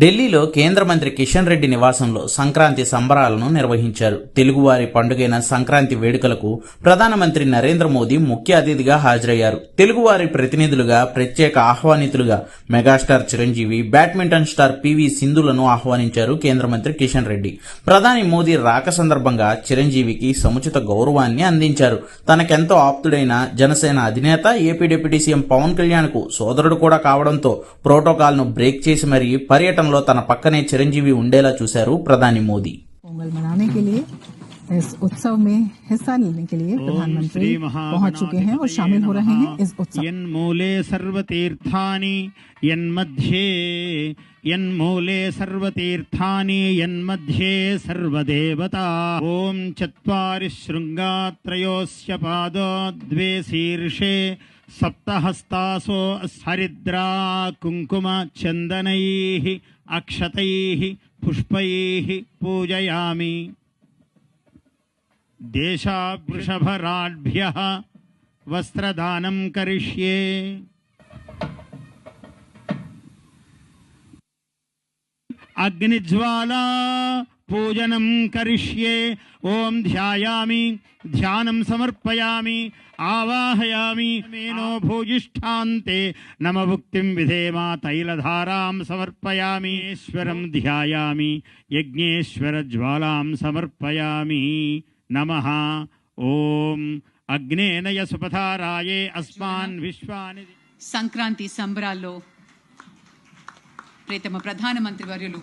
ఢిల్లీలో కేంద్ర మంత్రి కిషన్ రెడ్డి నివాసంలో సంక్రాంతి సంబరాలను నిర్వహించారు. తెలుగువారి పండుగైన సంక్రాంతి వేడుకలకు ప్రధానమంత్రి నరేంద్ర మోదీ ముఖ్య అతిథిగా హాజరయ్యారు. తెలుగువారి ప్రతినిధులుగా ప్రత్యేక ఆహ్వానితులుగా megastar Chiranjeevi badminton star P V సింధులను ఆహ్వానించారు కేంద్ర మంత్రి కిషన్ రెడ్డి. ప్రధాని మోదీ రాక సందర్భంగా చిరంజీవికి సముచిత గౌరవాన్ని అందించారు. తనకెంతో ఆప్తుడైన జనసేన అధినేత ఏపీ డిప్యూటీ సీఎం పవన్ కళ్యాణ్కు సోదరుడు కూడా కావడంతో ప్రోటోకాల్ను బ్రేక్ చేసి మరీ పర్యటనలో తన పక్కనే చిరంజీవి ఉండేలా చూశారు ప్రధాని మోదీ. इस उत्सव में हिस्सा लेने के लिए प्रधानमंत्री पहुँच चुके हैं और शामिल हो रहे हैं इस उत्सव यन्मूले सर्वतीर्थानि यन्मध्ये यन्मूले सर्वतीर्थानि यन्मध्ये सर्वदेवता। ॐ चत्वारि शृङ्गात्रयोस्य पादो द्वे शीर्षे सप्तहस्तासो हरिद्रा कुङ्कुम चन्दनैः अक्षतैः पुष्पैः पूजयामि। देशावृषभराड्भ्यः वस्त्रदानं करिष्ये। अग्निज्वाला पूजनं करिष्ये। ॐ ध्यायामि, ध्यानं समर्पयामि, आवाहयामि। मेनो भूयिष्ठान्ते, नमभुक्तिं विधेमा तैलधारां समर्पयामि। ईश्वरं ध्यायामि, यज्ञेश्वरज्वालां समर्पयामि। నమ. ఓం. అగ్నేనయ సుపథారాయే అస్మాన్ విశ్వాని సంక్రాంతి సంబరాల్లో ప్రేతమ ప్రధానమంత్రి వర్యులు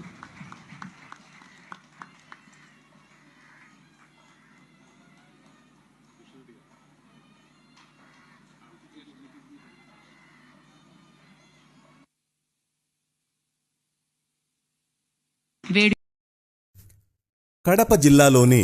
కడప జిల్లాలోని